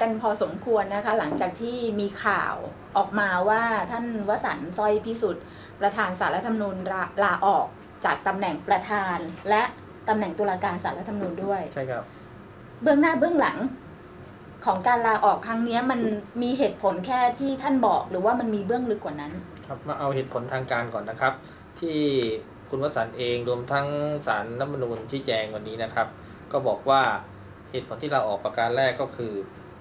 กันพอสมควรนะคะ หลังจากที่มีข่าวออกมาว่าท่านวสันต์สร้อยพิสุทธิ์ประธานสารรัฐธรรมนูญลาลาออกจากตำแหน่งประธาน และตำแหน่งตุลาการสารรัฐธรรมนูญด้วย ใช่ครับ เบื้องหน้าเบื้องหลังของการลาออกครั้งเนี้ยมันมีเหตุผลแค่ที่ท่านบอกหรือว่ามันมีเบื้องลึกกว่านั้น ครับมาเอาเหตุผลทางการก่อนนะครับ ที่คุณวสันต์เองรวมทั้งสารรัฐธรรมนูญชี้แจงวันนี้นะครับ ก็บอกว่า เหตุผลที่เราออกประการแรกก็คือ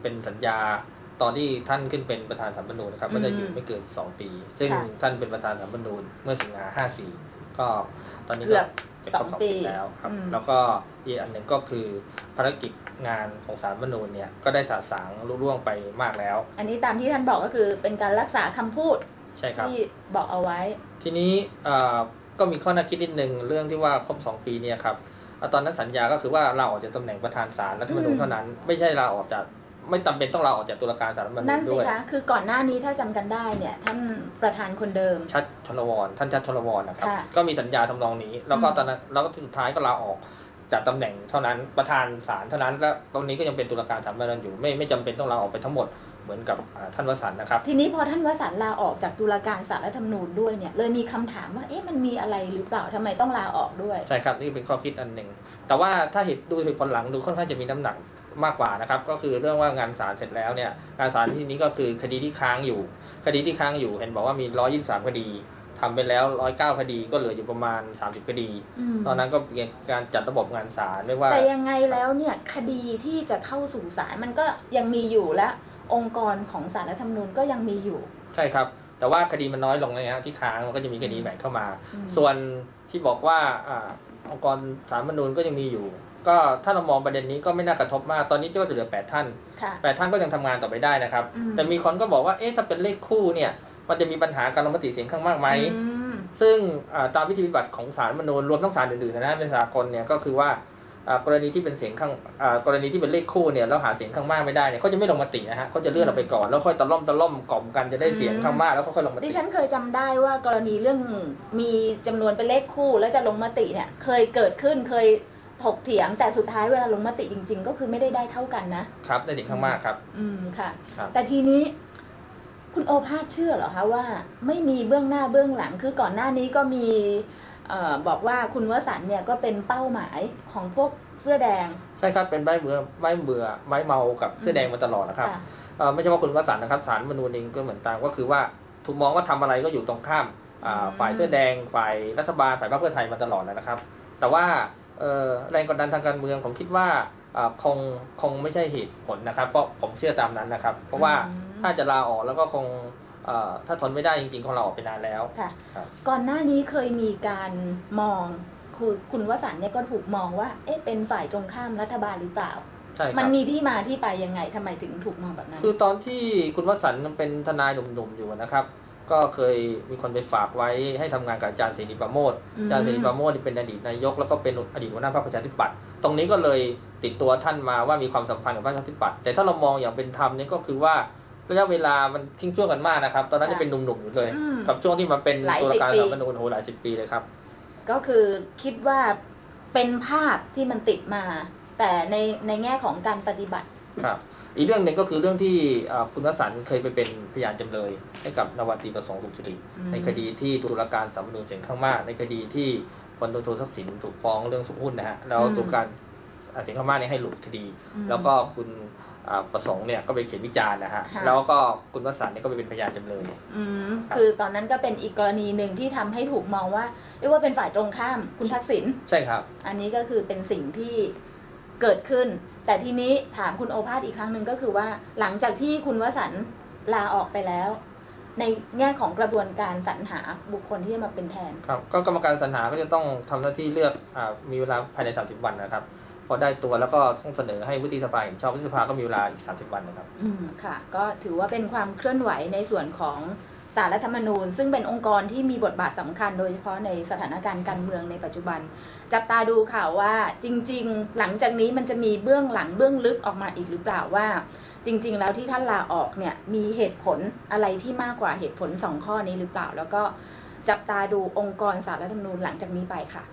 เป็นสัญญาตอนที่ท่านขึ้นเป็นประธานสารรัฐธรรมนูญนะครับอืมไม่ได้อยู่ไม่เกิน2ปี ซึ่งค่ะท่านเป็นประธานสารรัฐธรรมนูญเมื่อสิงหา54ก็ตอนนี้เกือบจะสครอบงสองปีปีแล้วครับอืมแล้วก็อีกอันหนึ่งก็คือภารกิจงานของสารรัฐธรรมนูญเนี่ยก็ได้สาสางลุล่วงไปมากแล้ว อันนี้ตามที่ท่านบอกก็คือเป็นการรักษาคำพูดใช่ครับที่บอกเอาไว้ ทีนี้เอ่อก็มีข้อน่าคิดนิดนึงเรื่องที่ว่าครบสองปีเนี่ยครับเอ่อ ตอนนั้นสัญญาก็คือว่าเราออกจากตำแหน่งประธานศาลรัฐธรรมนูญอืมเท่านั้น ไม่ใช่เราออกจากไม่จำเป็นต้องเราออกจากตุลาการศาลรัฐธรรมนูนั่ญนสิด้วยคะ คือก่อนหน้านี้ถ้าจำกันได้เนี่ย ท่านประธานคนเดิม ชัดชลวรท่านชัดชลวรนะครับ ค่ะก็มีสัญญาทำนองนี้ แล้วก็อืม ตอนนั้นแล้วก็สุดท้ายก็ลาออกจากตำแหน่งเท่านั้นประธานศาลเท่านั้นแล้วตรงนี้ก็ยังเป็นตุลาการศาลรัฐธรรมนูญอยู่ไม่ไม่จำเป็นต้องลาออกไปทั้งหมด เหมือนกับอ่าท่านวสันต์นะครับ ทีนี้พอท่านวสันต์ลาออกจากตุลาการสารรัฐธรรมนูญด้วยเนี่ยเลยมีคำถามว่าเอ๊ะมันมีอะไรหรือเปล่าทำไมต้องลาออกด้วย ใช่ครับนี่เป็นข้อคิดอันหนึ่ง แต่ว่าถ้าเหตุดูเหตุผลหลังดูค่อนข้างจะมีน้ำหนักมากกว่านะครับก็คือเรื่องว่างานศาลเสร็จแล้วเนี่ยงานศาลที่นี้ก็คือคดีที่ค้างอยู่ คดีที่ค้างอยู่เห็นบอกว่ามี 123 คดีทำไปแล้ว109คดีก็เหลืออยู่ประมาณ30คดีอืมตอนนั้นก็เป็นการจัดระบบงานศาลเรียกว่า แต่ยังไงแล้วเนี่ยคดีที่จะเข้าสู่ศาลมันก็ยังมีอยู่และ องค์กรของสารรัฐธรรมนูญก็ยังมีอยู่ ใช่ครับ แต่ว่าคดีมันน้อยลงนะฮะที่ค้างมันก็จะมีคดีใหม่เข้ามาอืมส่วนที่บอกว่าอ่าองค์กรสารรัฐธรรมนูญก็ยังมีอยู่ ก็ถ้าเรามองประเด็นนี้ก็ไม่น่ากระทบมาก ตอนนี้ก็จะเหลือ8ท่านค่ะแปดท่านก็ยังทำงานต่อไปได้นะครับอืมแต่มีคนก็บอกว่าเอ๊ะถ้าเป็นเลขคู่เนี่ย มันจะมีปัญหาการลงมติเสียงข้างมากไหมอืมซึ่งอ่าตามวิธีปฏิบัติของศาลรฐธรรมนูญรวมทั้งศาลอื่นๆนะเป็นสากลเนี่ยก็คือว่าอ่า กรณีที่เป็นเสียงข้างอ่ากรณีที่เป็นเลขคู่เนี่ยแล้วหาเสียงข้างมากไม่ได้เนี่ยเขาจะไม่ลงมตินะฮะเขาจะเลื่อนออกไปก่อนแล้วค่อยตะล่อมตะล่อมกล่อมกันจะได้เสียงข้างมากแล้วก็ค่อยลงมดิติฉันเคยจำได้ว่ากรณีเรื่องมีจำนวนเป็นเลขคู่ แล้วจะลงมติเนี่ยเคยเกิดขึ้นเคยถกเถียงแต่สุดท้ายเวลาลงมติจริง ๆ ก็คือไม่ได้ได้เท่ากันนะครับได้เสียงข้างมากครับ อืมค่ะครับแต่ทีนี้คุณโอภาสเชื่อเหรอคะว่า ไม่มีเบื้องหน้าเบื้องหลังคือก่อนหน้านี้ก็มีเออ บอกว่าคุณวสันต์เนี่ยก็เป็นเป้าหมายของพวกเสื้อแดง ใช่ครับเป็นใบเบื่อใบเบื่อใบเมากับเสื้อแดงมาตลอดนะครับค่ะเอ่อไม่ใช่ว่าคุณวสันต์นะครับศาลรฐธรรมนูญเองก็เหมือนตามก็คือว่าถูกมองว่าทำอะไรก็อยู่ตรงข้ามอ่าอืมฝ่ายเสื้อแดงฝ่ายรัฐบาลฝ่ายพรรคเพื่อไทยมาตลอดแล้วนะครับ แต่ว่าเอ่อแรงกดดันทางการเมืองผมคิดว่าอ่าคงคงไม่ใช่เหตุผลนะครับเพราะผมเชื่อตามนั้นนะครับ เพราะว่าอืมถ้าจะลาออกแล้วก็คงเอ่อ ถ้าทนไม่ได้จริงๆคงลาออกไปนานแล้วค่ะครับก่อนหน้านี้เคยมีการมองคือคุณวสันต์เนี่ยก็ถูกมองว่า เอ๊ะเป็นฝ่ายตรงข้ามรัฐบาลหรือเปล่าใช่คมัรันบมีที่มาที่ไปยังไงทำไมถึงถูกมองแบบนั้น คือตอนที่คุณวสันต์เป็นทนายหนุ่มๆอยู่นะครับ ก็เคยมีคนไปฝากไว้ให้ทำงานกับอาจารย์เสรีประโมทอืมอาจารย์เสรีประโมทนี่เป็นอดีตนายกแล้วก็เป็นอดีตหัวหน้าพรรคประชาธิปัตย์ตรงนี้ก็เลยติดตัวท่านมาว่ามีความสัมพันธ์กับพรรคประชาธิปัตย์แต่ถ้าเรามองอย่างเป็นธรรมเนี่ยก็คือว่า ระยะเวลามันทิ้งช่วงกันมากนะครับ ตอนนั้นจะเป็นหนุ่มๆอยู่เลย อืมกับช่วงที่มาเป็นหลายตุสิลาบการปี สาลรฐธรรมนูญโหหลายสิบปีเลยครับ ก็คือคิดว่าเป็นภาพที่มันติดมา แต่ในในแง่ของการปฏิบัติ ครับ อีกเรื่องหนึ่งก็คือเรื่องที่เอ่อคุณวสันต์เคยไปเป็นพยานจำเลย ให้กับนวัตรีประสงค์สุขสิริอืม ในคดีที่ตุลาการสามนูญเสียงข้างมาก ในคดีที่พลตำรวจโททักษิณถูกฟ้องเรื่องสุหุ้นนะฮะแล้วอืมตุลาการเสียงข้างมากเนี่ยให้หลุดคดี อืม แล้วก็คุณอ่า ประสงค์เนี่ยก็ไปเขียนวิจารณ์นะฮะค่ะแล้วก็คุณวสันต์เนี่ยก็ไปเป็นพยานจำเลยอืมคือตอนนั้นก็เป็นอีกกรณีหนึ่งที่ทำให้ถูกมองว่าเรียกว่าเป็นฝ่ายตรงข้ามคุณทักษิณใช่ครับ อันนี้ก็คือเป็นสิ่งที่เกิดขึ้น แต่ทีนี้ถามคุณโอภาสอีกครั้งหนึ่งก็คือว่า หลังจากที่คุณวสันต์ลาออกไปแล้วในแง่ของกระบวนการสรรหาบุคคลที่จะมาเป็นแทน ครับ ก็กรรมการสรรหาก็จะต้องทำหน้าที่เลือกอามีเวลาภายใน 30 วันนะครับ พอได้ตัวแล้วก็ต้องเสนอให้วุฒิสภาเห็นชอบวุฒิสภาก็มีเวลาอีก 30 วันนะครับ อืมค่ะ ก็ถือว่าเป็นความเคลื่อนไหวในส่วนของสารรัฐธรรมนูญ ซึ่งเป็นองค์กรที่มีบทบาทสำคัญ โดยเฉพาะในสถานการณ์การเมืองในปัจจุบัน จับตาดูข่าวว่าจริง ๆ หลังจากนี้มันจะมีเบื้องหลังเบื้องลึกออกมาอีกหรือเปล่าว่า จริง ๆ แล้วที่ท่านลาออกเนี่ยมีเหตุผลอะไรที่มากกว่าเหตุผลสองข้อนี้หรือเปล่า แล้วก็จับตาดูองค์กรสารรัฐธรรมนูญหลังจากนี้ไปค่ะ